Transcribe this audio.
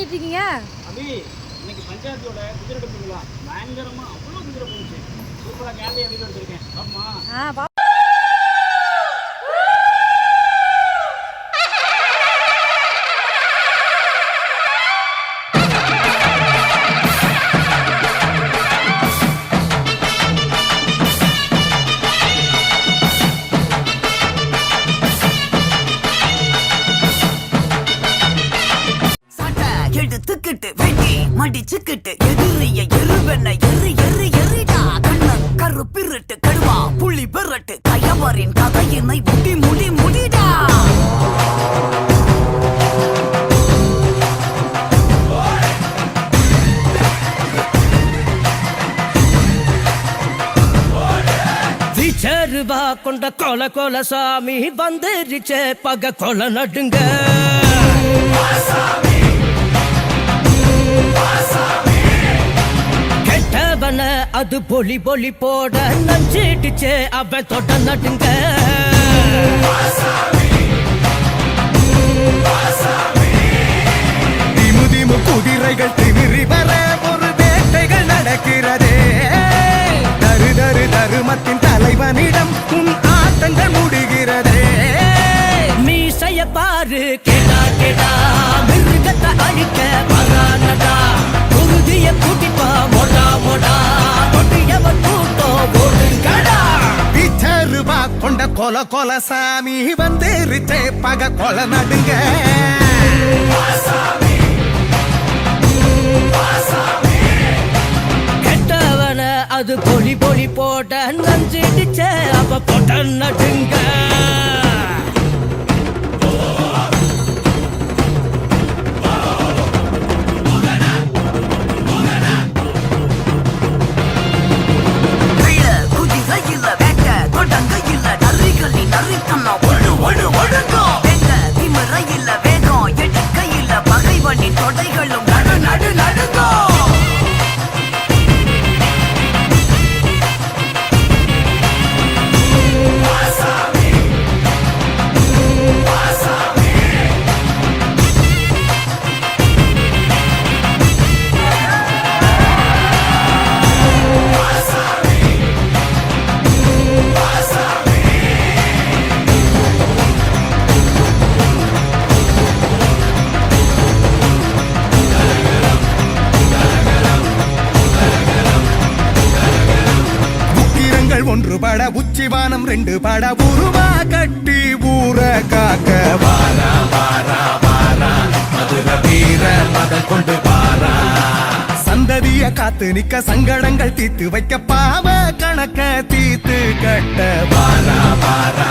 பண்ணிட்டு இருக்கீங்க அபி இன்னைக்கு பஞ்சாயத்தோட குதிரை எடுப்புங்களா? பயங்கரமா அவ்வளோ குதிரை போச்சு. சூப்பராக கேண்டி அடிக்க வச்சிருக்கேன் ஆமா ஆ துக்கிட்டு வெட்டி மடிச்சுக்கிட்டு எதிரிய எருவென்ன எரு எரு எரிடா. கண்ண கருப்பிருட்டு கடுவா புள்ளி பெறட்டு கயவரின் கதையினை முடி முடி முடிடா. விச்சருவா கொண்ட கொல கொல சாமி வந்துருச்சே பக கொல நடுங்க. அது பொலி பொலி போட நஞ்சிடுச்சே அவன் தொட நட்டுங்க திமு திமு குதிரைகள் திமிரி வர ஒரு வேட்டைகள் நடக்கிறதே. தரு தரு தருமத்தின் தலைவனிடம் கொல கொல சாமி வந்துருச்சே பக கொல நடுங்க. கெட்டவன அது பொலி பொலி போட்ட நஞ்சிடுச்ச அப்ப போட்ட நடுங்க. వడు వడుకో ஒன்று பட உச்சிவானம் ரெண்டு பட உருவா கட்டி ஊற காக்க. வாரா வாரா வாரா மதுர வீர மத கொண்டு வாரா. சந்ததிய காத்து நிக்க சங்கடங்கள் தீத்து வைக்க பாவ கணக்க தீத்து கட்ட. வாரா வாரா.